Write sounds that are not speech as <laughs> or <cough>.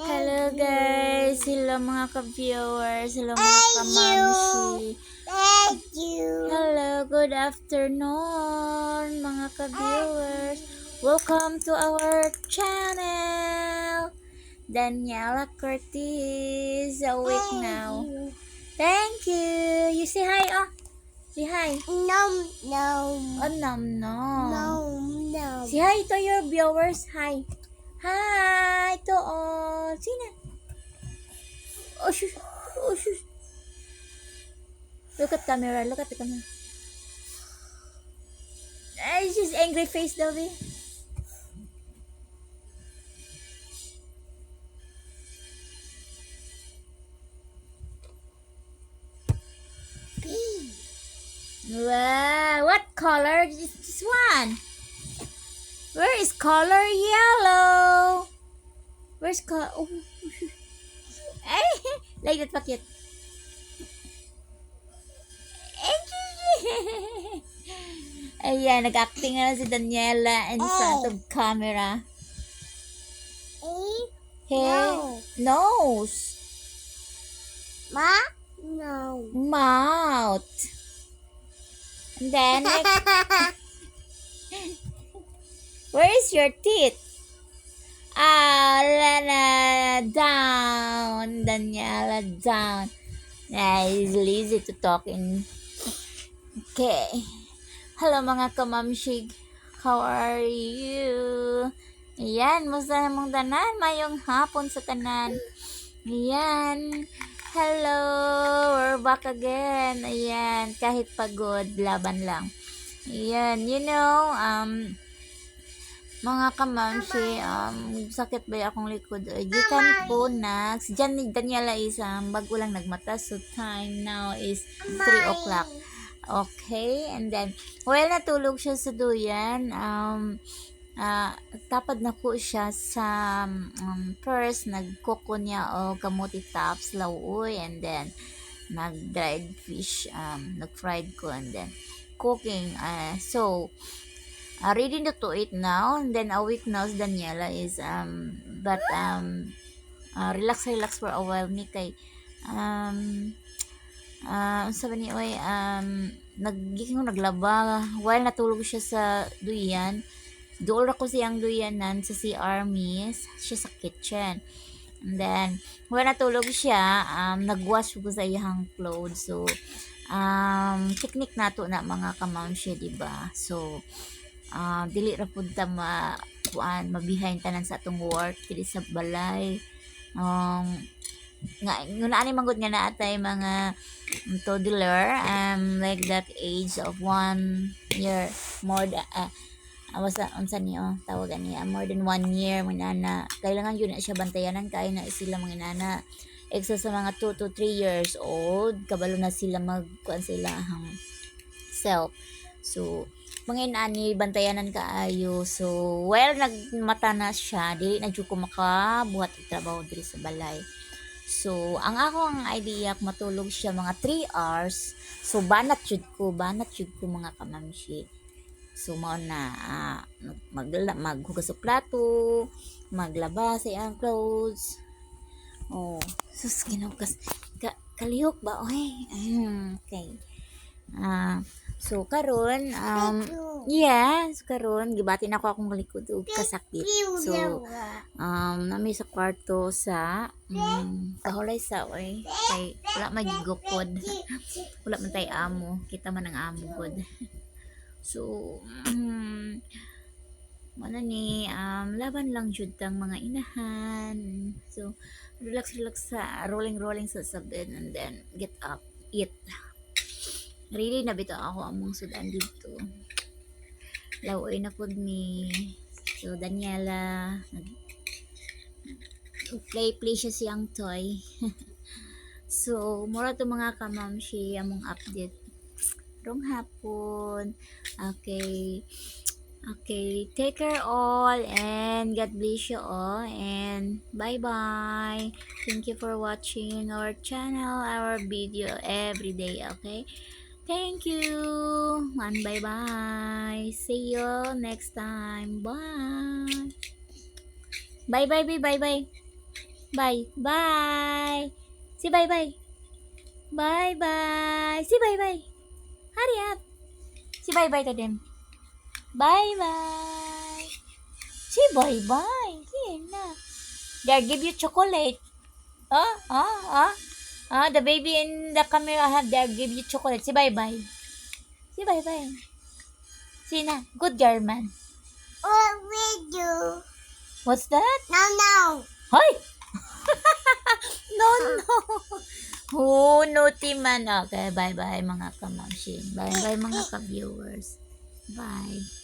Hello guys, hello mga ka-viewers, hello mga kamamshi. Thank you. Hello, good afternoon mga ka-viewers. Welcome to our channel. Daniela Curtis, a week now. Thank you. You say hi, oh. Say hi. No, no, Oh, nom nom. no, no. Say hi to your viewers. Hi. Hi to all. Sino? Oh, shush. Oh, shush. Look at camera. Look at the camera. Ay, she's angry face daw, eh. Wow, what color is this one? Where is color yellow? Where's color? Oh. <laughs> Ay, <laughs> like that pa <laughs> cute. Ayan, nag-acting na si Daniela in front of camera. Eh? Hey, nose, Ma? No. mouth. And then, like, where is your teeth? Ah, Lana, down. Daniela, down. Yeah, it's lazy to talking. Okay. Hello mga kamamshig. How are you? Ayan, musta mong tanan? Mayong hapon sa tanan. Ayan. Hello, we're back again. Ayan, kahit pagod, laban lang. Ayan, you know, um, mga kamamshi, um, sakit ba akong likod? Ay, gikan po na, si Jan, Daniela is, um, bago lang nagmata, so time now is 3 o'clock. Okay, and then, well, natulog siya sa duyan. Um, ah, tapad na po siya sa um, first, nagkoko niya o kamuti tops, lauoy, and then, nag-dried fish, um, nag-fried ko, and then, cooking. Uh, so, uh, ready to eat now, and then a week now, Daniela is, um, but, um, uh, relax, relax for a while, ni kay, um, ah sabi ni Oy, um, nagiging ko naglaba while natulog siya sa duyan. Doon ako siyang duyanan sa CR miss, siya sa kitchen. And then, while natulog siya, um, nagwash ko sa iyang clothes. So, um, technique nato na mga kamam siya, di? So, uh, dili ra pud ta ma kuan mabihain tanan sa atong work dili sa balay. Um, nga nguna ani manggod nga naatay mga um, toddler um like that age of one year more than uh, awas uh, unsa ni oh niya more than one year mga na kailangan yun na siya bantayanan kay na sila mga nana. Extra sa mga 2 to 3 years old kabalo na sila mag kuan sila ang self. So mga inani bantayanan kaayo so well nagmata na siya dili na jud ko makabuhat og trabaho diri sa balay So, ang ako ang idea, matulog siya mga 3 hours. So, banat jud ko, banat jud ko mga kamamshi. So, mao na, ah, mag, mag, maghugas og plato, maglaba sa iyang clothes. Oh, sus, kinugas. Ka, kalihok ba? Oy, <laughs> okay. Ah, so, karon um, yes, karon gibati na ako akong likod ug kasakit. So, um, nami sa kwarto sa um, kahulay sa oy kay wala magigukod <laughs> wala man tay amo kita man ang amo god <laughs> so um, mana ni um, laban lang jud tang mga inahan. So relax relax sa rolling rolling sa sa bed and then get up eat really na bitaw ako among sudan dito. Lawoy na pud mi. So Daniela play play siya siyang toy. <laughs> So mura to mga kamamshi among update. Rong hapon. Okay. Okay take care all and God bless you all and bye bye thank you for watching our channel our video every day okay thank you and bye bye see you next time bye bye bye bye bye bye Bye. Bye. Si bye bye. Bye bye. Si bye bye. Hurry up. Si bye bye to them. Bye bye. Si bye bye. Here na. They give you chocolate. Oh, oh, oh. Ah, the baby in the camera have they give you chocolate. Si bye bye. Si bye bye. Si na. Good girl man. What we do? What's that? No, no. Hoy! <laughs> no, no. Oh, naughty man. Okay, bye-bye mga kamamshin. Bye-bye mga ka-viewers. Bye.